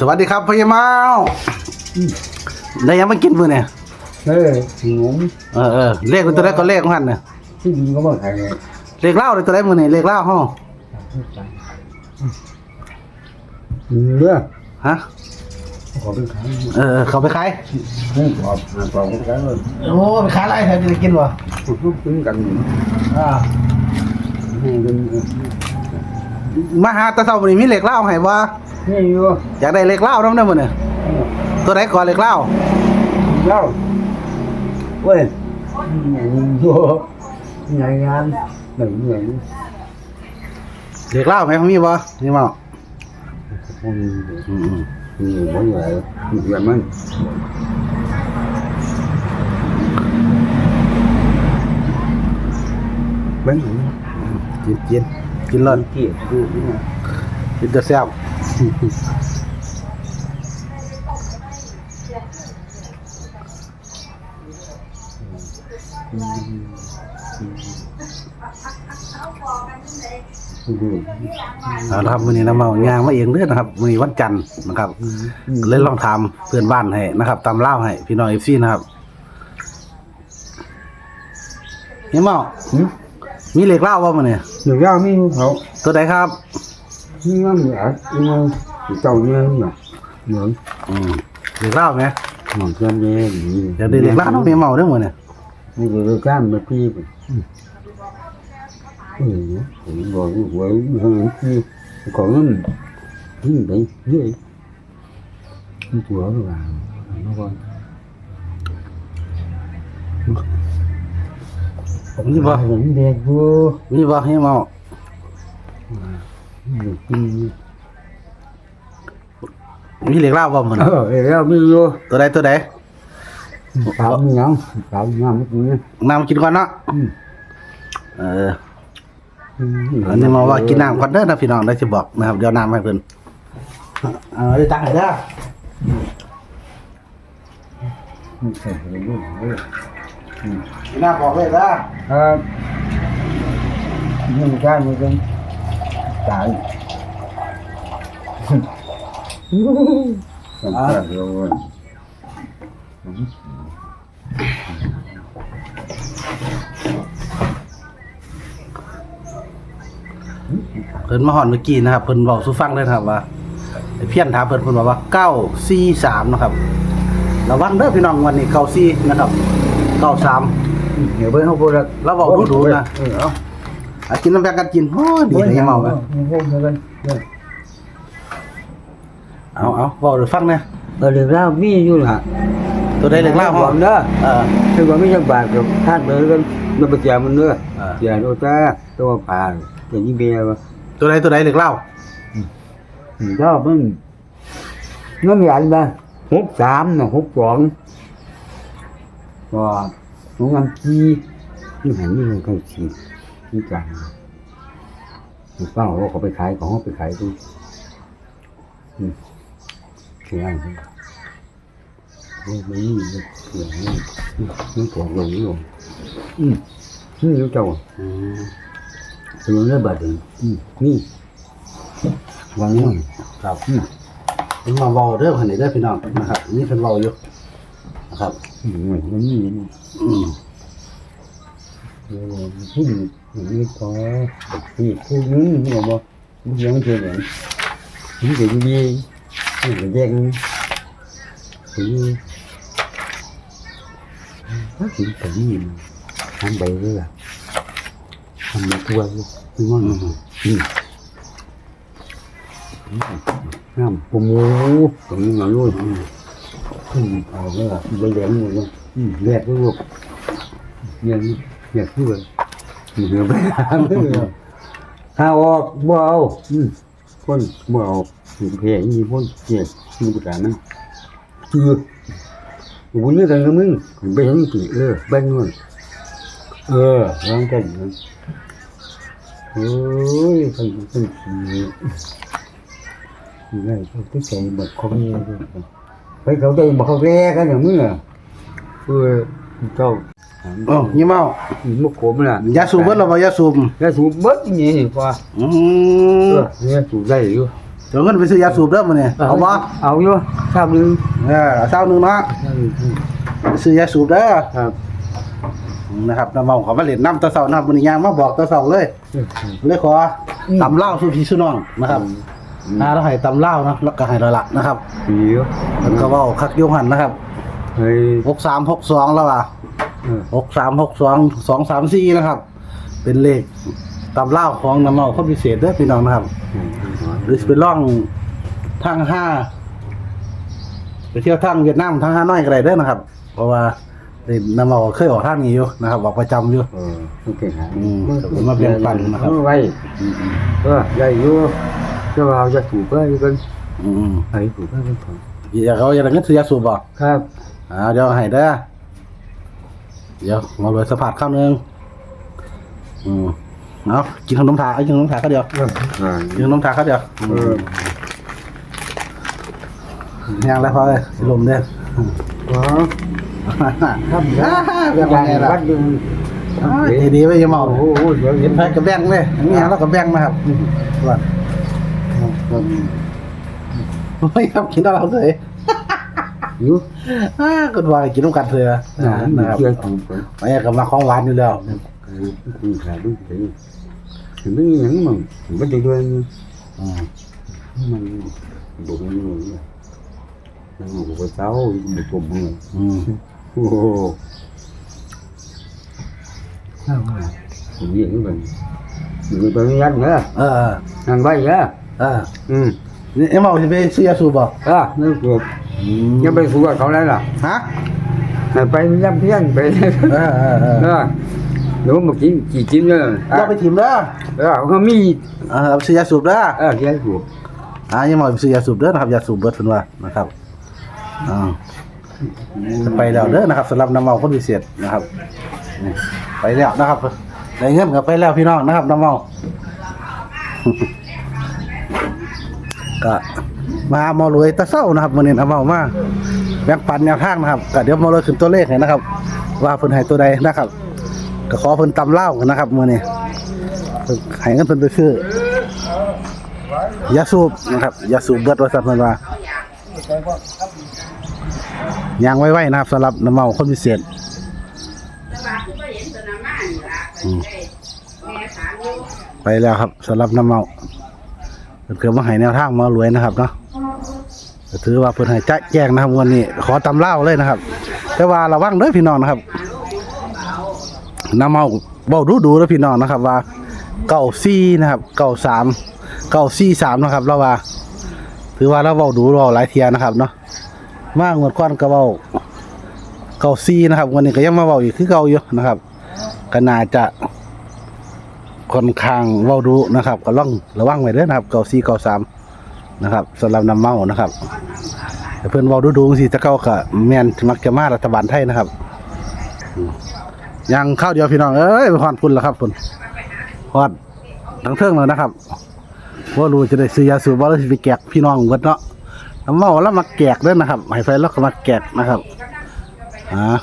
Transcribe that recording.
สวัสดีครับพญาเมาได้ยังมากินมื้อเนี่ยเฮ้ยหนุ่มเออเออเลขเป็นตัวแรกก็เลขของหันเนี่ยที่ดินก็บ่ขายเลยเลขเล่าเลยตัวแรกมื้อนี่เลขเล่าห้อเนื้อฮะขอไปขายเออเออเขาไปขายให้ขอบหาขอบไปขายเลยโอ้ไปขายอะไรแทนจะได้กินวะทุกข์กันอ่าให้กันมาหาแตะเช้ามื้อนี้มีเลขเล่าให้บ่ นี่อยู่อยากได้เลขเล่านำเด้อมื้อนี่ตัวไหนก่อนเลขเล่าเล่าเว้ยอยู่งานงานหนึ่งเหนื่อยเลขเล่าไหมของมีบ่นี่เมาคนอืมมีบ่เหนื่อยเหนื่อยมันเบิ้งๆกินกินกินเลยเกี่ยวดูนี่นะกินจะแซ่บ ดูเอาละครับมื้อนี้น้ำเมายางมาเองเด้อนะครับมื้อนี้วันจันทร์นะครับเลยลองถามเพื่อนบ้านให้นะครับตามเล่าให้พี่น้องเอฟซีนะครับนี่เมาหืมมีเหล็กเล่าว่ามันเนี่ยเดี๋ยวย่ามีเขาตัวไหนครับนี่ว่ามีอะไรนี่ว่าเจ้าเนี่ยเหรอเหมือนอืมเหล็กเล่าไหมหมอนเจ้าเนี่ยนี่เดี๋ยวได้เหล็กเล่าต้องมีเมาเด้วยมั้งเนี่ยนี่คือการก้านมาพี่ไปเออผมบอกว่าเฮ้ยคือของนั้นนี่ไปเรื่อยมันตัวหรือเปล่าน้องบอลมีบ่ผมเด็กกู มีบ่ให้เมากินมีเหล็กเล่าว่ามันเออแล้วมีอยู่ตัวใดตัวใดสาวมียังสาวงามมากเลยน้ำกินก่อนเนาะอืมเอออันนี้มาว่ากินน้ำก่อนเด้อนะพี่น้องได้จะบอกนะครับเดี๋ยวน้ำให้เพิ่นเอาได้ตังค์ให้เด้อใส่ไปลูกเอ้ยกินน้ำบอกเลยเด้อครับนี่การมันเป็น ตายอ่าเดี๋ยวเพิ่นมาหอนเมื่อกี้นะครับเพิ่นบอกสู่ฟังเลยนะครับว่าไอ้เพี้ยนถามเพิ่นเพิ่นบอกว่าเก้าสี่สามนะครับระวังเด้อพี่น้องวันนี้เก้าสี่นะครับเก้าสามเดี๋ยวไปเขาพูดแล้วเราบอกดูๆนะ เออเอา อะกินน้ำแบงกันกินโอ้ดีเลยยังเมากันพูดกันเนี่ยเอาเอาบอกหรือฟังเนี่ยเออเดี๋ยวเรามีอยู่ล่ะตัวใดเล็กเล่าหห้อองมเด้อเออคือว่าไม่ใช่บาทกับทานเลยกันมันไปแจมันเนื้ออ่าแจโนต้าตัวป่าอย่างนี้เบียร์ตัวใดตัวใดเล็กเล่าชอบมัน nó มีอะไรบ้างหกสามนะหกสองก็หกอันจีนี่หันนี่มันก็จี นี่กันมันเป้าว่าเขาไปขายของเขาไปขายดูอืมเสียงโอ้ยมันนี่มันเสียงนี่มันตัวลงนี่ลงอืมนี่รู้จักอืมถึงเรื่องบาดเจ็บอืมนี่วางนี่ครับอืมเพิ่นมาเว้าเด้อเพิ่นนี่เด้อพี่น้องนะครับ นี่เพิ่นเว้าอยู่นะครับ อืมมันนี่นี่อืมเออ ผู้หญิงอย่างนี้พอที่ผู้หญิงที่บอกว่ผู้หญิงเฉยเลยผู้หญิงดีผู้หญิงแยกผู้หญิงถ้าถึงนี่ทำไปเลยอะทำมาตัวเลยไม่ว่าอืมน้ำปมูตรงนี้มาลุยอืมเอาเลยอะใบแดงหมดเลยอืมแยกด้วลูกเนี่ยเนี่ยคือว่าเหนือไปหาไม่เลยถ้าออกบ่เอาคนบ่เอาถึงเพลงมีคนเจ็บมีประการนั้นคือบุญนี่กันกับมึงไปเห็นกี่เออแบ่งนู่นเออวางกันนะโอ้ยคนคนขี้นี่เขาที่ใจบัดเขาเนี่ยไปเขาใจบัดเขาแก่กันอย่างมึงอะเออเจ้า โอ้ยี่เมามุกโขมน่ะยาสูบเบิดแล้วบ่ยาสูบยาสูบเบิดนี่นี่กว่าอืเอมอเนี่ยสูบได้อยู่เดี๋ยวเงินไปซื้อยาสูบเด้อมื้อนี้เอาบ่เอาอยู่ทราบหนึงเออเช้าหนึงเนาะทราบหนึ่งไปซื้อยาสูบเด้อครับนะครับน้ำเมาเขอมาเล่นน้ำตะเสานะครับมื้อนี้ย่างมาบอกตะเสาเลยเลยขอตำเหล้าสู่พี่สู่น้องนะครับอ่าเราให้ตำเหล้าเนาะแล้วก็ให้เราละนะครับดีอยู่มันก็เว้าคักโยงหันนะครับเฮ้ย6362แล้วอะ เออ6362 234นะครับ เป็นเลขตำเหล้าของน้ำเมาคนพิเศษเด้อพี่น้องนะครับ หรือสิไปล่องทางห้าไปเที่ยวทางเวียดนามทางฮานอยก็ได้เด้อนะครับ เพราะว่าเล่นน้ำเมาเคยออกทางนี้อยู่นะครับออกประจำอยู่ เออโอเคฮะอืมผมมาแบ่งปันนะครับ เอาไว้เออใหญ่อยู่จะว่าเอาจะถูกเพื่อนกันอืมไอ้ถูกเพื่อนกันผมอยากเขาอยากได้เงินซื้อยาสูบบ่ครับ อ่าเดี๋ยวให้เด้อ เดี๋ยวมาเลยสะพาดข้าวหนึงอืมเอากินขนมถาเอากินขนมถาข้าวเดียวเอออ่ากินขนมถาข้าวเดียวเออย่างแล้วพอเลยสิลมเด้ออ๋อครับครับเรียกว่าไงล่ะวัดหนึ่งอ่าดีๆไว้อยังเมาโอ้โหเดี๋ยวเห็เห็นนแพ็กกับแบงค์เลยอย่างนี้แล้วก็แบงค์นะครับว่าไม่ครับกินแล้วเราเลย อยู่อ่าก็ว่ากินน้ำกันเถอะอ่านะครับเชื่อถูกกันไม่ก็มาของหวานอยู่แล้วคุณขาดูถึงถึงไม่ยังมึงถึงไม่ได้ด้วยอืมมันดูมันเลยมันหัวเจ้ามันตัวมึงอืมโอ้โหผมยิงมันอยู่ตรงนี้ยันเนอะเออทางใบเนอะเอออืม นี่เอ็มเอาจะไปซื้อยาสูบบ่อะนี่คือ ยังไปสู้กับเขาแล้วล่ะฮะไปย่ำเพี้ยนไปเออเออเออเออเดี๋ยวมากินกี่ชิ้นเนี่ยเราไปถิ่มเด้อเออเขามีเออเอาไปซื้อยาสูบเด้อเออแค่ถูกอ่ายังมาไปซื้อยาสูบเด้อนะครับยาสูบเบิดเพิ่นว่านะครับอ่าจะไปแล้วเด้อนะครับสำหรับน้ำเมาคนพิเศษนะครับนี่ไปแล้วนะครับได้เงินก็ไปแล้วพี่น้องนะครับน้ำเมาก็ มาหมอรวยตะเศร้านะครับมื้อนี้น้ำเมามาแบ่งปันแนวทางนะครับก็เดี๋ยวหมอรวยขึ้นตัวเลขให้นะครับ ว่าเพิ่นให้ตัวใดนะครับก็ขอเพิ่นตำเล่ากันนะครับมื้อนี้เพิ่นให้เงินเพิ่นไปซื้อยาสูบนะครับยาสูบเบิดว่าซั่นเพิ่นว่ายังไว้ๆนะครับสำหรับน้ำเมาคนพิเศษแต่ว่าคือบ่เห็นตัวน้ำมันนี่ล่ะเพิ่นได้แม่ถามอยู่ไปแล้วครับสำหรับน้ำเมา เพิ่นเกิดมาให้แนวทางมารวยนะครับเนาะก็ถือว่าเพิ่นให้แจ้แจ้งนะครับวันนี้ ขอตำเล่าเลยนะครับ แต่ว่าระวังเด้อพี่น้องนะครับน้ำเมาเบาดูดูๆเด้อพี่น้องนะครับ ว่าเก้าสี่นะครับเก้าสามเก้าสี่สามนะครับเราว่า ถือว่าเราเบาดูเราหลายเทียนะครับเนาะมากงวดก้อนก็เบาเก้าสี่นะครับวันนี้ก็ยังมาเบาอีกคือเก่าอยู่นะครับก็น่าจะ ค่อนข้างเว้าดูนะครับ ก็ล่องระวังไว้เด้อนะครับเก่าซีเก่าสามนะครับสำหรับน้ำเมานะครับเพิ่อนเว้าดูดูสิจะเก่าก็แมนมักจะมารัฐบาลไทยนะครับยังข้าวเดียวพี่น้องเอ้ยไปฮอดพุ่นแล้วครับพุ่นฮอดทั้งเทิงเลยนะครับว่ารู้จะได้ซื้อยาสูบบ่หรือสิไปแกกพี่น้องเบิดเนาะน้ำเมาแล้วมาแกกด้อนะครับให้ไฟแล้วก็มาแกกนะครับอ่า